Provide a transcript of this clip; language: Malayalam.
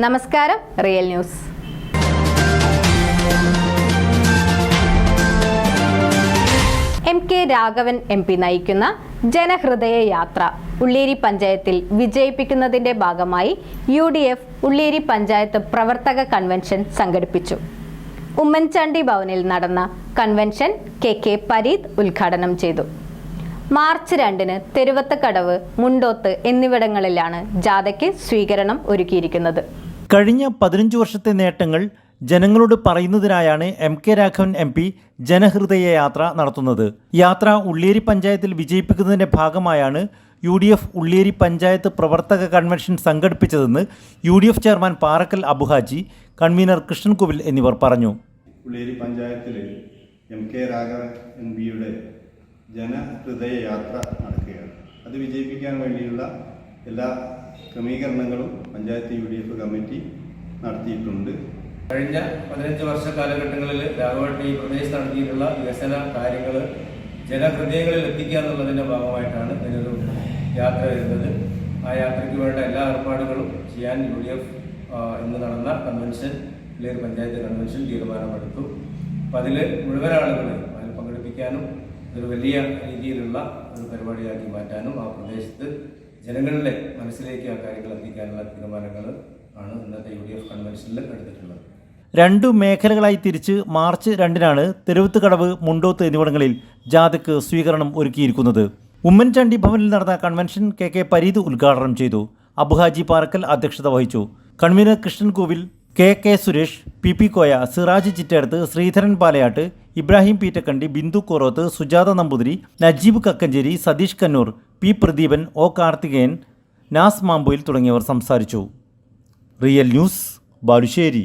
നമസ്കാരം real news. M K Raghavan M P നയിക്കുന്ന ജനഹൃദയ യാത്ര ഉള്ളേരി പഞ്ചായത്തിൽ വിജയിപ്പിക്കുന്നതിന്റെ ഭാഗമായി U D F Ulleri panchayat പ്രവർത്തക കൺവെൻഷൻ സംഘടിപ്പിച്ചു. ഉമ്മൻചാണ്ടി ഭവനിൽ നടന്ന കൺവെൻഷൻ കെ കെ പരീദ് ഉദ്ഘാടനം ചെയ്തു. മാർച്ച് രണ്ടിന് തെരുവത്തക്കടവ് മുണ്ടോത്ത് എന്നിവിടങ്ങളിലാണ് ജാഥയ്ക്ക് സ്വീകരണം ഒരുക്കിയിരിക്കുന്നത്. കഴിഞ്ഞ പതിനഞ്ച് വർഷത്തെ നേട്ടങ്ങൾ ജനങ്ങളോട് പറയുന്നതിനായാണ് M K Raghavan M P Janahridaya Yatra നടത്തുന്നത്. യാത്ര ഉള്ളിയേരി പഞ്ചായത്തിൽ വിജയിപ്പിക്കുന്നതിന്റെ ഭാഗമായാണ് U D F Ulliyeri panchayat പ്രവർത്തക convention സംഘടിപ്പിച്ചതെന്ന് U D F chairman Parakkal Abu Haji convener Krishnankuvil എന്നിവർ പറഞ്ഞു. ഉള്ളേരി പഞ്ചായത്തിൽ എം കെ രാഘവൻ എം പിയുടെ ജനഹൃദയ യാത്ര നടക്കുകയാണ്. അത് വിജയിപ്പിക്കാൻ വേണ്ടിയുള്ള എല്ലാ ക്രമീകരണങ്ങളും panchayat U D F committee നടത്തിയിട്ടുണ്ട്. കഴിഞ്ഞ പതിനഞ്ച് വർഷ കാലഘട്ടങ്ങളിൽ രാഘവട്ടി പ്രദേശത്ത് നടത്തിയിട്ടുള്ള വികസന കാര്യങ്ങൾ ജനഹൃദയങ്ങളിൽ എത്തിക്കുക എന്നുള്ളതിന്റെ ഭാഗമായിട്ടാണ് ഇതിനൊരു യാത്ര വരുന്നത്. ആ യാത്രയ്ക്ക് വേണ്ട എല്ലാ ഏർപ്പാടുകളും ചെയ്യാൻ യു ഡി എഫ് ഇന്ന് നടന്ന കൺവെൻഷൻ ലേർ പഞ്ചായത്ത് കൺവെൻഷൻ തീരുമാനമെടുത്തു. അപ്പം അതിൽ മുഴുവൻ ആളുകളെ അതിൽ പങ്കെടുപ്പിക്കാനും ഒരു വലിയ രീതിയിലുള്ള ഒരു പരിപാടിയാക്കി മാറ്റാനും ആ പ്രദേശത്ത് ജനങ്ങളുടെ മനസ്സിലേക്ക് ആ കാര്യങ്ങൾ എത്തിക്കാനുള്ള തീരുമാനങ്ങൾ ആണ് ഇന്നത്തെ യു ഡി എഫ് കൺവെൻഷനിൽ എടുത്തിട്ടുള്ളത്. രണ്ടു മേഖലകളായി തിരിച്ച് മാർച്ച് രണ്ടിനാണ് തെരുവത്തുകടവ് മുണ്ടോത്ത് എന്നിവിടങ്ങളിൽ ജാഥയ്ക്ക് സ്വീകരണം ഒരുക്കിയിരിക്കുന്നത്. ഉമ്മൻചാണ്ടി ഭവനിൽ നടന്ന കൺവെൻഷൻ കെ കെ പരീത് ഉദ്ഘാടനം ചെയ്തു. അബുഹാജി പാറക്കൽ അധ്യക്ഷത വഹിച്ചു. Convener Krishnan Kovil K K Suresh P P Koya Siraj Chittedath Sreedharan Palayat Ibrahim Peettakkandi Bindu Koroth Sujatha Namboothiri Najeeb Kakkancheri Satheesh Kannoor P Pradeepan O Karthikeyan Naz Mampuyil തുടങ്ങിയവർ സംസാരിച്ചു. Real news Balussery.